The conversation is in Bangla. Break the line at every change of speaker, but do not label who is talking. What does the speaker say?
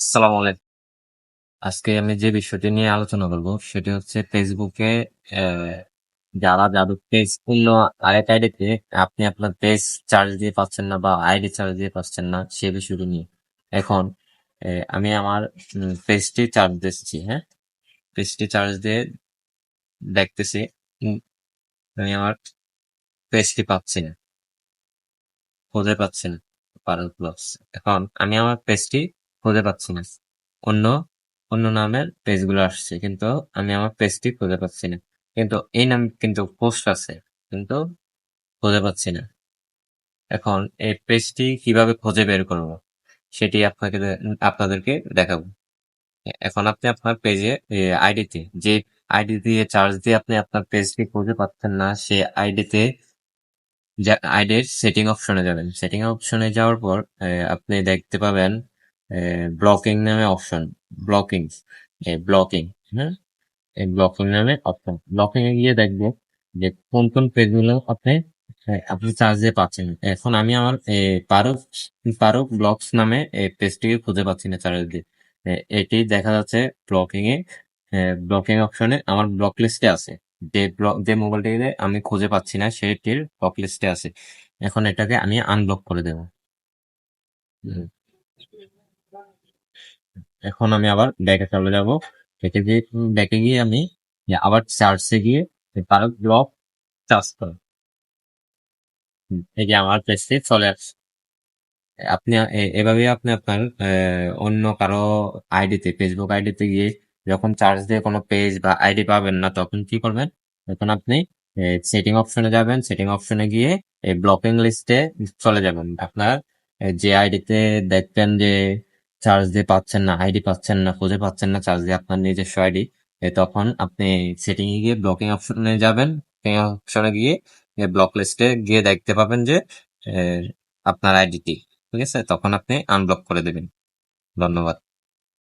আসসালামু আলাইকুম। আজকে আমি যে বিষয়টি নিয়ে আলোচনা করব, সেটি হচ্ছে ফেসবুকে যারা যাদের পেজ খুললো আরেক আইডিতে আপনি আপনার পেজ চার্জ দিয়ে পাচ্ছেন না বা আইডি চার্জ দিয়ে পাচ্ছেন না, সে বিষয়টি নিয়ে। এখন আমি আমার পেজটি চার্জ দিচ্ছি হ্যাঁ? পেজটি চার্জ দিয়ে দেখতেছি আমি আমার পেজটি পাচ্ছি না। খুঁজে পাচ্ছি না এখন, আমি আমার পেজটি খুঁজে পাচ্ছি না। অন্য অন্য নামের পেজগুলো আসছে, কিন্তু আমি আমার পেজটি খুঁজে পাচ্ছি না। কিন্তু এই নাম কিন্তু পোস্ট আছে, কিন্তু খুঁজে পাচ্ছি না। এখন এই পেজটি কীভাবে খুঁজে বের করব, সেটি আপনাকে আপনাদেরকে দেখাবো। এখন আপনি আপনার পেজে আইডিতে, যে আইডি দিয়ে, চার্জ দিয়ে আপনি আপনার পেজটি খুঁজে পাচ্ছেন না, সে আইডিতে আইডির সেটিং অপশনে যাবেন। সেটিং অপশনে যাওয়ার পর আপনি দেখতে পাবেন ব্লকিং নামে অপশন ব্লকিং ব্লকিং হ্যাঁ এই ব্লকিং নামে অপশন ব্লকিং এ গিয়ে দেখব যে কোন কোন পেজগুলো আপনি আপনি চার্জ দিয়ে পাচ্ছেন। এখন আমি আমার পারুক পারুক ব্লকস নামে এই পেজটিকে খুঁজে পাচ্ছি না চার্জ দিয়ে। এটি দেখা যাচ্ছে ব্লকিং এ ব্লকিং অপশনে আমার ব্লক লিস্টে আছে। যে ব্লক যে মোবাইলটিতে আমি খুঁজে পাচ্ছি না, সেটির ব্লক লিস্টে আছে। এখন এটাকে আমি আনব্লক করে দেবো। এখন আমি আবার ব্যাকে চলে যাব। ব্যাকে গিয়ে ব্যাকে গিয়ে আমি আবার চার্জে গিয়ে পারুক ব্লক চার্জ করব। এই যে আমার পেজটি চলে আসছে। আপনি এভাবে আপনি আপনার অন্য কারও আইডিতে ফেসবুক আইডিতে গিয়ে যখন চার্জ দিয়ে কোনো পেজ বা আইডি পাবেন না, তখন কি করবেন? তখন আপনি সেটিং অপশনে যাবেন। সেটিং অপশনে গিয়ে এই ব্লকিং লিস্টে চলে যাবেন। আপনার যে আইডিতে দেখবেন যে চার্জ দিয়ে পাচ্ছেন না আইডি পাচ্ছেন না, খুঁজে পাচ্ছেন না চার্জ দিয়ে আপনার নিজস্ব আইডি তখন আপনি সেটিং এ গিয়ে ব্লকিং অপশনে যাবেন। অপশনে গিয়ে ব্লক লিস্টে গিয়ে দেখতে পাবেন যে আপনার আইডিটি ঠিক আছে? তখন আপনি আনব্লক করে দেবেন। ধন্যবাদ।